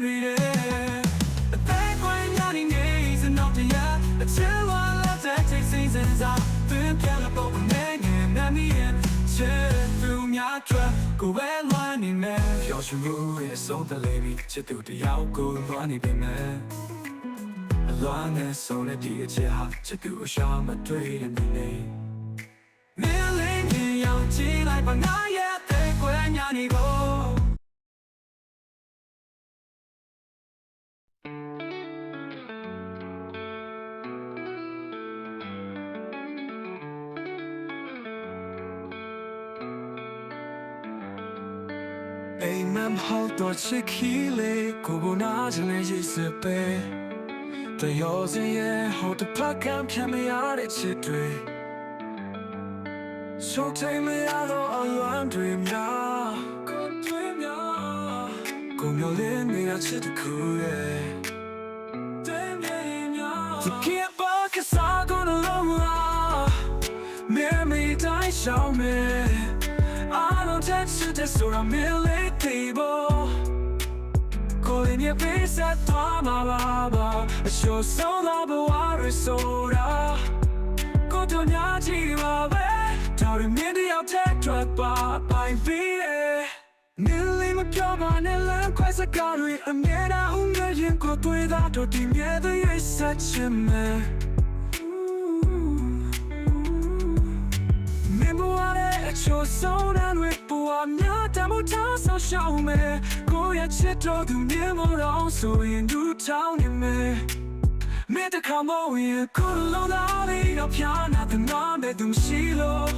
ညာနေကြရတဲ့အသက်ကွယ်ညာနေနေစနောက်တရအချစ်ဝါလက်တဲ့ချိန်စင်းစင်စားပင်ပြလာပေါ်အနေငယ်မမီရဲ့ချစ်သူများအတွက်ကိုယ်ဝဲလွယ်နေမယ်ပျော်ရွှင်မှုရဲ့ဆုံးသက်လေးပြီးချစ်သူတယောက်ကိုလွှမ်းနေပြီမယ်အလွမ်းနဲ့ဆုံးတဲ့ဒီအချက်ဟာချစ်သူအရှာမတွေ့တဲ့နေ့လေးမင်းလေးမြင်ရောက်ကြည့်လိုက်ပါငါရဲ့တဲ့ကွယ်ညာနေကို မ်ဟောတော့ချစ်ခီလေးကိုကိုနာချင်တဲ့ရေးစပဲတယောစင်ရဲ့ဟောတပတ်ကံဖြတ်မရတဲ့ချစ်တွေဆိုထိန်မရတော့အလွမ်းတွေများကိုတွေများကိုမျိုးလေးနေရချစ်တခုရဲ့တဲ့မြေများ You can't buck a song on a long line မေမေတိုင်းရှောင်းမယ် I don't touch it just so I'm really table ကိုယ်နဲ့ပေးဆက်သွားမှာပါပါအချို့ဆုံးတော့ဘဝရဆိုတာကိုတို့ညာကြည့်ပါပဲတော်ရမြင်တယောက်ထက် drug ပါပိုင်ပြီးရဲ့နေလေးမပြောပါနဲ့လမ်းခွဲစကားတွေအမြဲတမ်းဦးငယ်ရင်ကိုတွေ့တာတို့ဒီမြဲတဲ့ရဲ့ဆက်ချင်မယ်မင်းဘဝရဲ့အချို့ဆုံးတဲ့တွေဘဝများ တမို့ထားဆောင်ရှောင်းမယ်ကိုယ့်ရဲ့ချစ်တော်သူမြင်မို့တော့ဆိုရင်ဒူထောင်းနေမယ်မင်းတခါမဝင်ကိုယ်လုံးသားလေးတော့ဖြာနာတဲ့နာမဲ့သူရှိလို့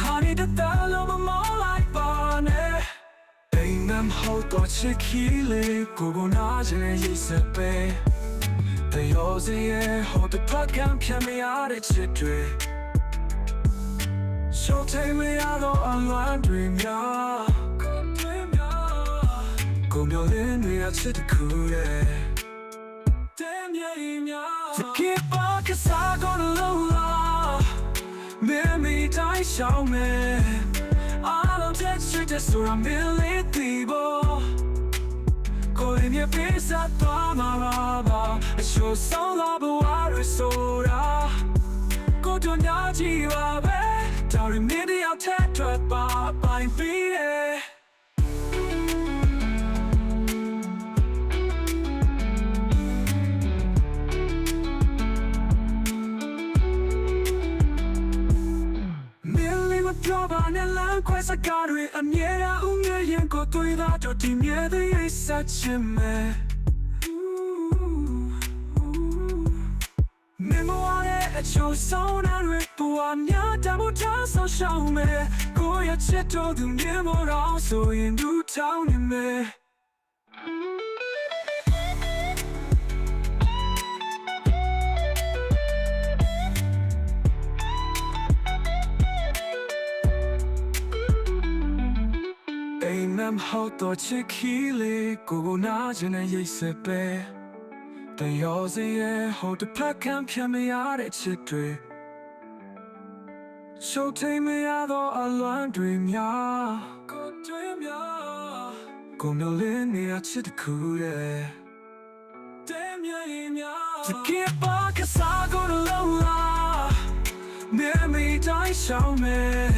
Honey တတလုံးမမောလိုက်ပါနဲ့အိမ်မမ်ဟောတော့ချစ်ခီလေးကိုကိုနာချင်ရေးစပဲတယောစရဲ့ဟောတဲ့ပတ်ကံဖြတ်မရတဲ့ချစ်တွေ So take me out on one dream ya Good dream ya Come your in we are to the cool Damn ya im ya To keep on cause I gonna lola Me me die show me I don't touch you just so I'm really people Go in your face at the maraba I show some love but what is so raw ကိုတို့ညာကြည့်ပါပဲတော်ရမင်းတယောက်ထက်ထွက်ပါပိုင်ပြီးရဲ့ ပြောပါနဲ့လမ်းခွဲစကားတွေအမြဲတမ်းဦးငယ်ရင်ကိုတွေ့တာတို့ဒီမြဲတဲ့ရဲ့ဆက်ချင်မယ်မင်းမဝရဲ့အချို့ဆုံးတဲ့တွေပူအများတမို့ထားဆောင်ရှောင်းမယ်ကိုယ့်ရဲ့ချစ်တော်သူမြင်မို့တော့ဆိုရင်ဒူထောင်းနေမယ် မ်မမ်ဟောတော့ချစ်ခီလေးကိုကိုနာချင်တဲ့ရိတ်ဆက်ပဲတယောစရဲ့ဟိုတစ်ဖက်ခံဖြတ်မရတဲ့ချစ်တွေရှုပ်ထိန်မရတော့အလွမ်းတွေများကိုတွေများကိုမျိုးလေးနေရချစ်တခုရဲ့တဲ့မြင်များ To keep back a sago to lola မြေမိတိုင်းရှောင်းမယ် I don't touch you just so I'm really people ကိုယ်ရဲ့ပြစ်စားတော့မှာပါအချို့ဆုံးတော့ဘဝတွေဆိုတာကိုတို့ညာကြည့်ပါပဲတော်ရမင်းတယောက်ထက်ထွက်ပါပိုင်ပြီးရဲ့အောင်တွေ့ရမမင်းကြီးလေကိုယ်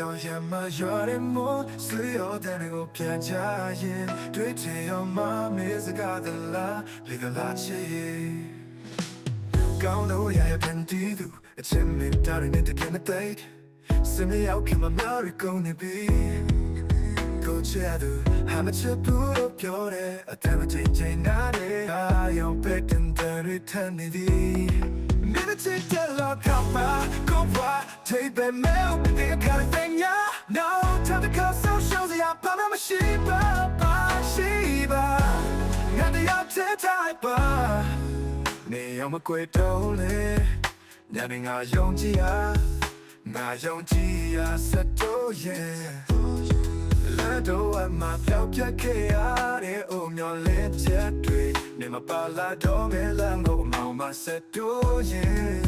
ရော်ရမို့ဆွေရောတဲ့ကိုပြန်ချရင်တွေ့ချင်ရောမမေးစကားသလားလေကလာချေကောင်းလို့ရရဲ့ပန်တီသူအချင်းမတာရနေတဲ့ကနေတဲ့စ me out can my memory gonna be ကိုချရသူဟာမချဘူးလို့ ပြောတယ်အတမချင်းချင်းနားတယ်အာယုံပက်တင်တဲ့ရထနေသည် Minute to lock up my go by take back mail the kind of thing yeah no time to call so shows ya pa ma shiba pa shiba got the up to type နေအောင်မကွေတုံးလေညနေငါယုံကြည်ရငါယုံကြည်ရစက်တော့ရဲ့လက် တော့အမပြောက်ပြက်ခဲ့ရတဲ့အုံမျောလေးချက်တွေနေမပါလာတော့မဲလမ်းကိုမောင်မစက်တော့ရဲ့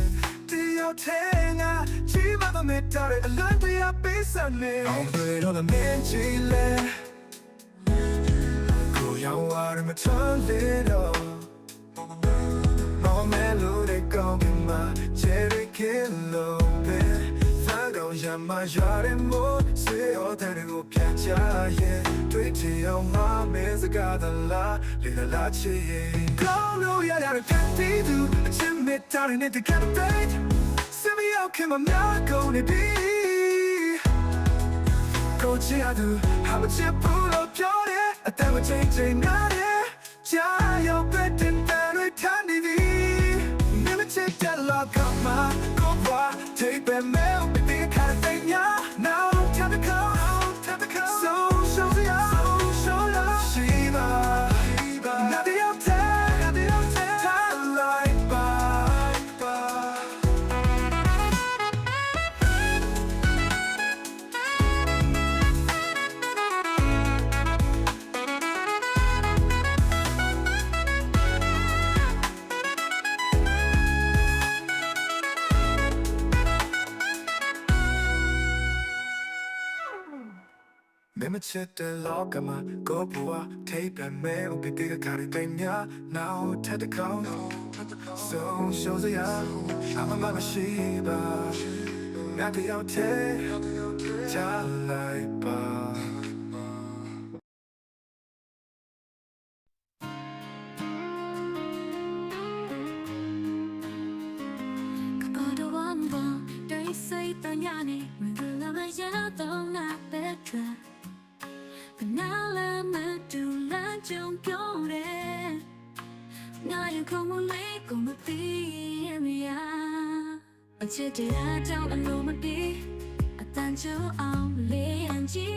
တယောက်ထဲငါချီမမမေတ္တာရဲ့အလွန်တရာပေးစနေအောင်တွေတော့မင်းချီလဲကိုရောက်ရမထလေတော့ More melody going my cherry kilo be Fago ya ma yare mo se o tane go piancha ye Dui ti o ma me za ga da la le la la chi ye Go no ya ya pian ti du Chin me down in the kind of date Send me out can my not gonna be ကိုချရသူဟာမချစ်ဘူးလို့ပြောတယ်အတမ်းမချိန်ချိန်နားတယ်ကြာ မမချစ်တဲ့လောကမှာကိုဘွားထိပ်ပြန်မဲဥပဒေကခရီးတင်ညာ now ထက်တကောင်း so show the ya I'm a mama shiba ငါတယောက်တည်းချလိုက်ပါ Kapado wamba, dai say tanyani, mengela maya dong na Na ya komu le komu ti ya. A chete a down a lo ma di. A tan cho ao le an chi down.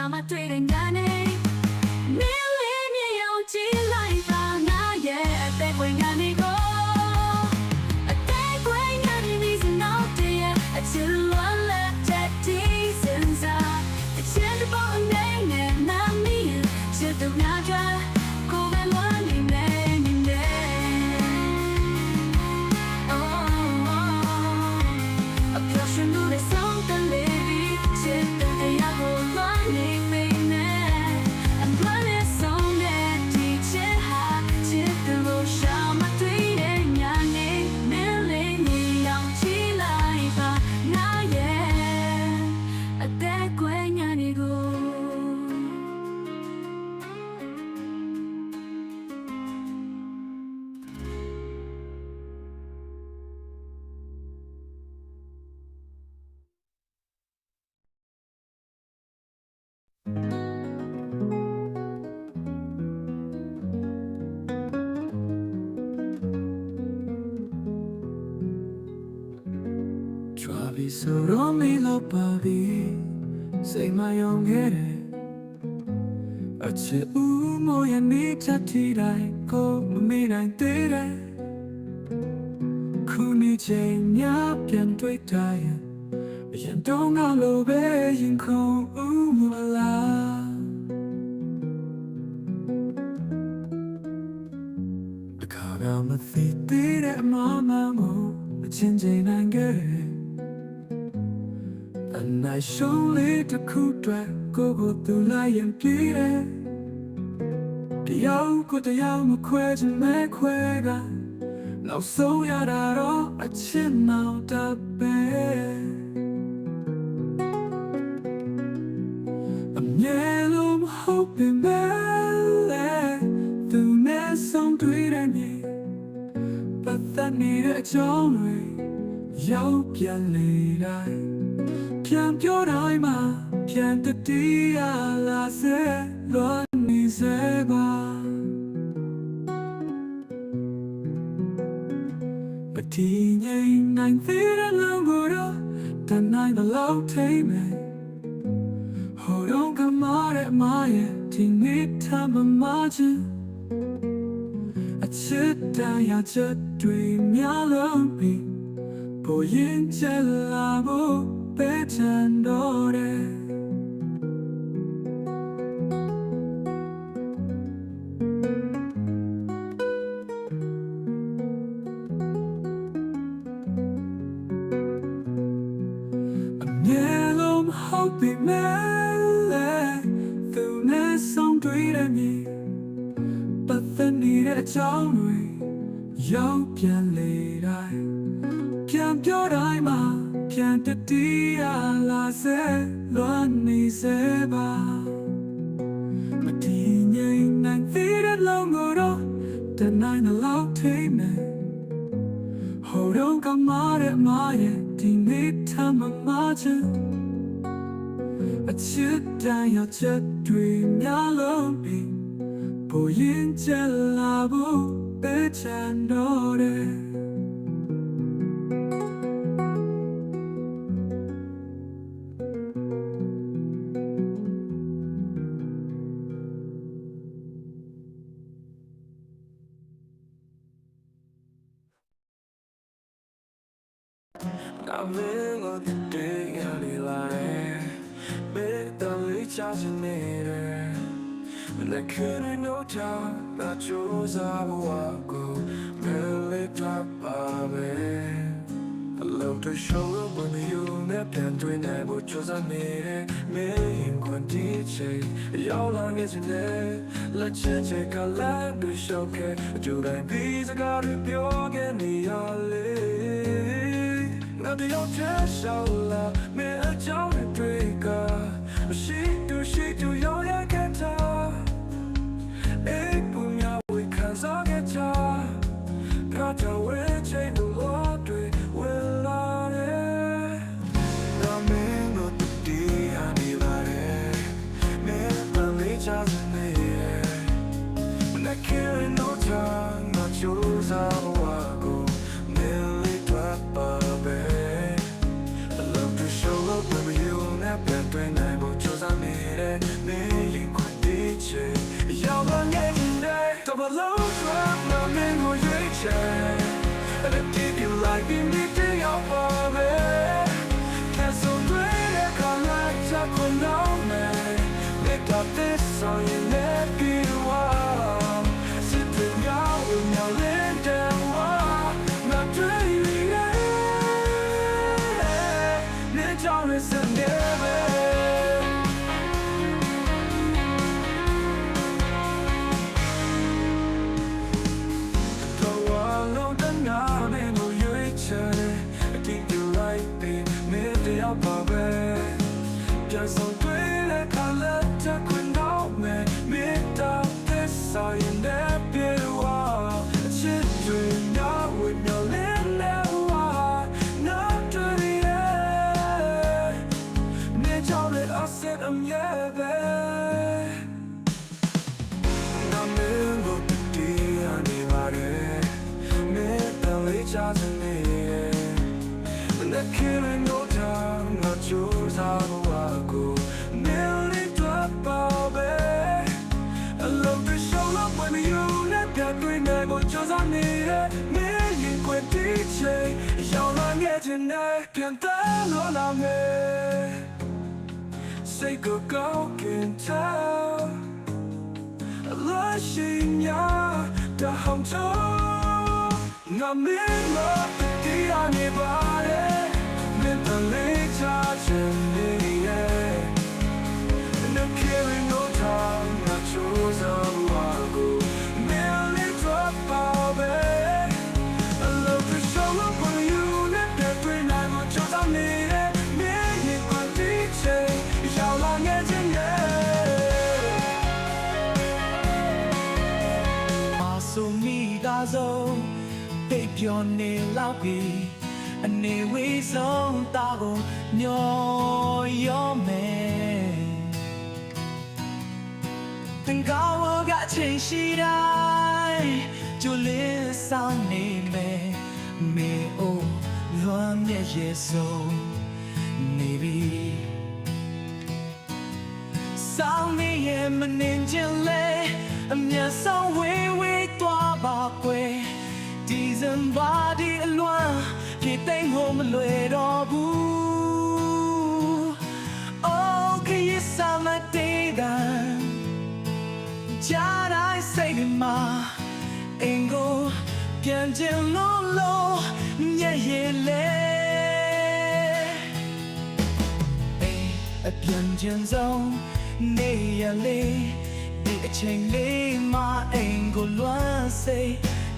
သူကိုရှာ အချစ်ဦးမရနေချတ်တီတိုင်းကိုမမေ့နိုင်သေးတယ်ခုနေချိန်ညပြန်တွေ့တိုင်းအရင်တော့ငါလိုပဲရင်ခုန်ဦးမလားတခါကမသိသေးတဲ့အမမမို့အချင်းချင်းနိုင်ခဲ့အနိုင်ရှုံးလေးတစ်ခုတည်းကိုကိုသူလိုက်ရင်ပြေးတယ် တရားကိုတရားမခွဲချင်မဲ့ခွဲကနောက်ဆုံးရတာတော့အချစ်နောက်တပဲအမြဲလုံးမဟုတ်ပေမဲ့လည်းသူနဲ့ဆုံးတွေ့တဲ့နေ့ပတ်သက်နေတဲ့အကြောင်းတွေရောက်ပြန်လေတိုင်းပြန်ပြောတိုင်းမှာပြန်တတိယလာစေလွန်နေစေ နိုင်တဲ့လောက်ထိမယ် Hold on, come on, at my teeny time of margin. I sit down, ya just dream, ya love me. Boy, in jello, better and order. I'm need a genre, yo, pian late I. Pian pure I ma, pian the dia la se, lonely se ba. But teen yang nang feet at long or the nine a loud tame. Hold on, come out at my teeny time of margin. အချစ်တန်ရချက်တွေများလုံးပြီး ဘိုးရင်ကျလာဖို့ပဲချန် when you nap and doing that what chose I need it Me in one DJ Y'all long as you know Let's check a land to show okay Do that please I got it pure get me all it ငါတယောက်တည်းရှောက်လာမင်းအကြောင်းတွေကမ လာငယ်ခြင်းနဲ့ပြန်တမ်းလို့လာမယ်စိတ်ကိုကောင်းကင်ထားလာရှိညာတဟောင်းချောငါမင်းမတီးရနေပါ တာဆုံးပိတ်ပြောနေလောက်ပြီအနေဝေးဆုံးတာကိုညောရောမယ်တင်ကောင်းကအချိန်ရှိတိုင်းကျူလေးဆောင်နေမယ်မေအိုလွမ်းမြဲရဲ့ဆုံးနေ ပြီစောင်းနေရဲ့မနှင်ချင်လေအမျက်ဆုံးဝေးဝေးသွားပါကွယ်ဒီဇင်ဘာဒီအလွမ်းပြေသိမ့်ဖို့မလွယ်တော့ဘူး Okay yes I'm a day down ကြားတိုင်းစိတ်တွေမှာအင်ကိုပြန်ချင်လို့လို့မျက်ရည်လဲအိမ်အပြန်ကျင်ဆုံးနေရလေဒီ အချိန်လေးမှာအိမ်ကိုလွမ်းစိတ်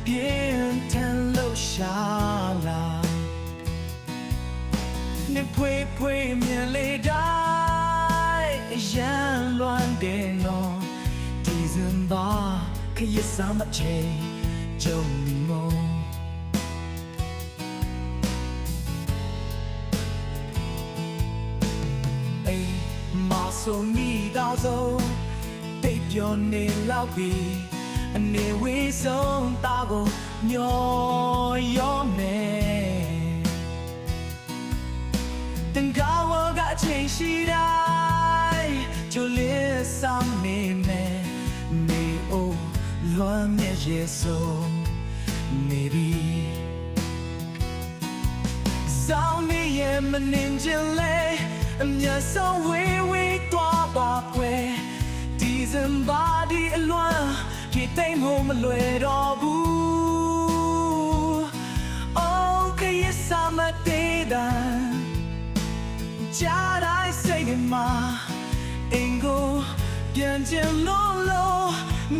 ပြင်းထန်လို့ရှာလာနေဖွေးဖွေးမြင်လေတိုင်းအရန်လွမ်းတယ်နော်ဒီစင်ပါခရစ်စမ်းမချေကြုံမောအိမ်မဆိုမိတော့ဆုံး တိတ်ပြောနေလောက်ပြီအနေဝေးဆုံးတာကိုညောရောမယ်တင်ကားဝကအချိန်ရှိတိုင်းကျိုလေးဆောင်နေမယ်နေအိုလွမ်းမြဲရဲ့ဆုံးနေပြီစောင်းနေရဲ့မနှင်ချင်လေအမျက်ဆုံးဝေးဝေးသွားပါကွယ် ဒီဇင်ဘာဒီအလွမ်းပြေသိမ့်ဖို့မလွယ်တော့ဘူး Okay yes I'm a day down ကြားတိုင်းစိတ်တွေမှာအင်ကိုပြန်ချင်လို့လို့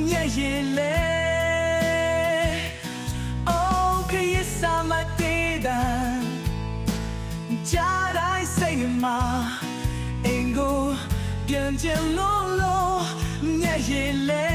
မျက်ရည်လဲ Okay yes I'm a day down ကြားတိုင်းစိတ်မှာအင်ကိုပြန်ချင်လို့လို့ geceler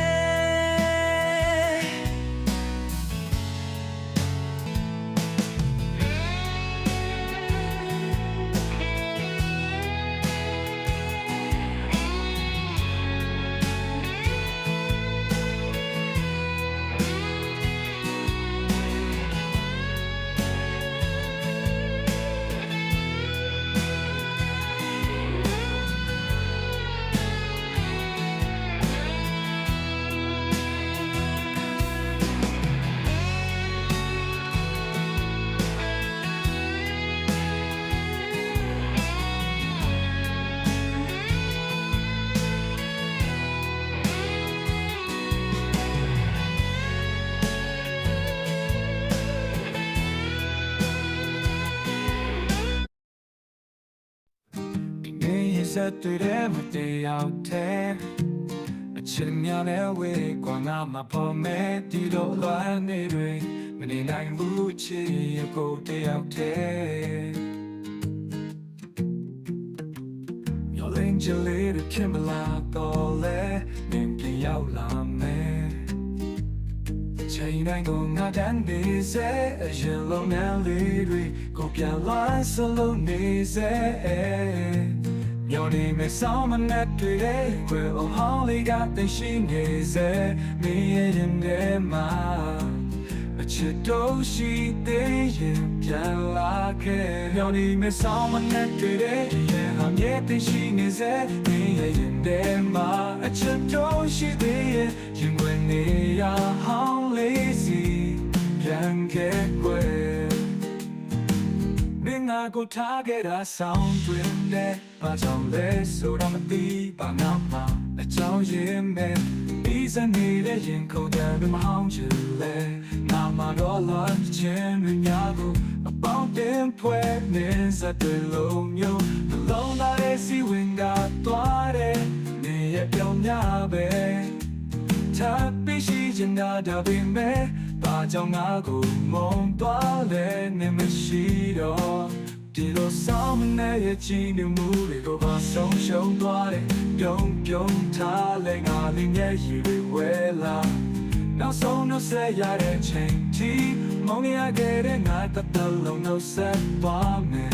မျက်ရည်လဲနေရစတဲ့တဲ့မတရားတဲ့အချင်းများနဲ့ဝေးကွာငါမပေါ်မဲ့ဒီလိုလွမ်းနေတွေမနေနိုင်ဘူးချစ်ရကိုတယောက်တည်းမျောလင်းချလေးတဲ့ခင်မလာတော့လဲမင်းပြန်ရောက်လာမယ်ချိန်တိုင်းကိုငါတန်းနေစေအရင်လုံးနဲ့လေးတွေကိုပြန်လာစလုံးနေစေ မျောနေမဲ့ဆောင်မနဲ့တွေ့တဲ့ခွေအဟောင်းလေးကသိရှိနေစေမင်းရဲ့ရင်ထဲမှာအချစ်တော့ရှိသေးရင်ပြန်လာခဲ့မျောနေမဲ့ဆောင်မနဲ့တွေ့တဲ့ရဲ့ဟာမြဲသိရှိနေစေမင်းရဲ့ရင်ထဲမှာအချစ်တော့ရှိသေးရင်ရင်ဝင်နေရဟောင်းလေးစီ ကိုထားခဲ့တာဆောင်တွင်တဲ့ဘာကြောင့်လဲဆိုတော့မသိပါငါမှအကြောင်းရင်းမဲ့ပြီးစနေတဲ့ရင်ခုန်တယ်မဟောင်းချင်လဲငါမှတော့လာခြင်းများကိုအပေါင်းတင်ဖွဲ့နေစတဲ့လုံးမျိုးနှလုံးသားရဲ့စီဝင်ကသွားတယ်နေရပြောင်းများပဲထပ်ပြီးရှိချင်တာဒါပေမဲ့ဘာ ကြောင့်ငါကိုမုံသွားလဲနေမရှိတော့ဒီလိုဆောင်မနေရဲ့ချီးနှမှုတွေကိုပါဆုံးရှုံးသွားတယ်ပြုံးပြုံးထားလဲငါလေးရဲ့ရည်တွေဝဲလာနောက်ဆုံးတော့ဆက်ရတဲ့ချိန်တီမောင်ရခဲ့တဲ့ငါတပ်တလုံးတော့ဆက်သွားမယ်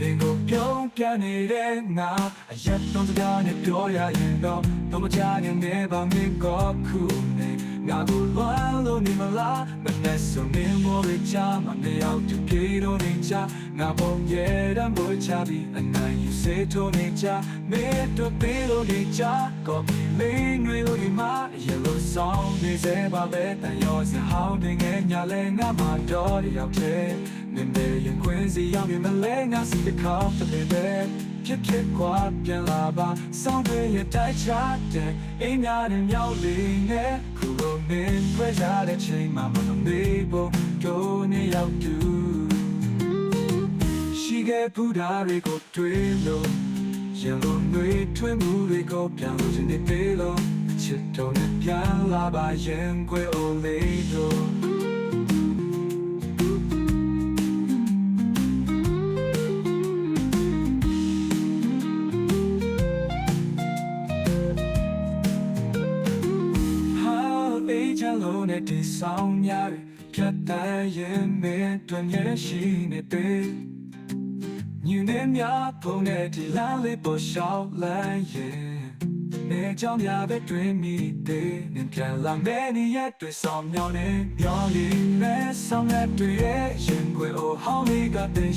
နေကိုပြုံးပြနေတဲ့ငါအရက်တော့စကားနဲ့ပြောရရင်တော့တော့မချနိုင်နေပါမင်းကိုခုနေ ငါကိုလွမ်းလို့နေမလားမနဲ့ဆိုနေမောရချာမနေအောင်သူပြေတော့နေချငါပုံရဲ့တမ်းပေါ်ချပြီးအနိုင်ယူစေထိုးနေချမေတော့ပေးလို့နေချကောပီလေးတွေလို့ဒီမှာရေလို့ဆောင်နေစေပါပဲတန်ရောစဟောင်းတင်ငယ်ညာလဲငါမှာတော့ရောက်တဲ့နေမေရင်ခွင်းစီရောက်ရင်မလဲငါစီတခေါက်တည်းပဲ ဖြစ်ဖြစ်ကွာပြန်လာပါစောင်းတွေရတိုက်ချတဲ့အင်းများနဲ့မြောက်လေးနဲ့ခုလိုနေတွေ့ရတဲ့ချိန်မှာမလို့နေဖို့ကိုနေရောက်တူရှိခဲ့ပူတာတွေကိုတွေ့လို့ရင်လုံးတွေထွေးမှုတွေကိုပြန်လို့ခြင်းနေပေလို့ချစ်တော်နဲ့ပြန်လာပါရင်ခွေအိုလေးတို့ ဆောင်များဖြတ်တန်းရင်မဲတွင်ရရှိနေတဲ့ညနေများပုံနဲ့ဒီလမ်းလေးပေါ်လျှောက်လန်းရင်နေကြောင်များပဲတွင်မိတဲ့နင်ပြန်လာမဲနေရတွေ့ဆောင်မြောင်းနေမျောလေးနဲ့ဆောင်ရတွေ့ရဲ့ရင်ခွေအိုဟောင်းလေးကတဲ့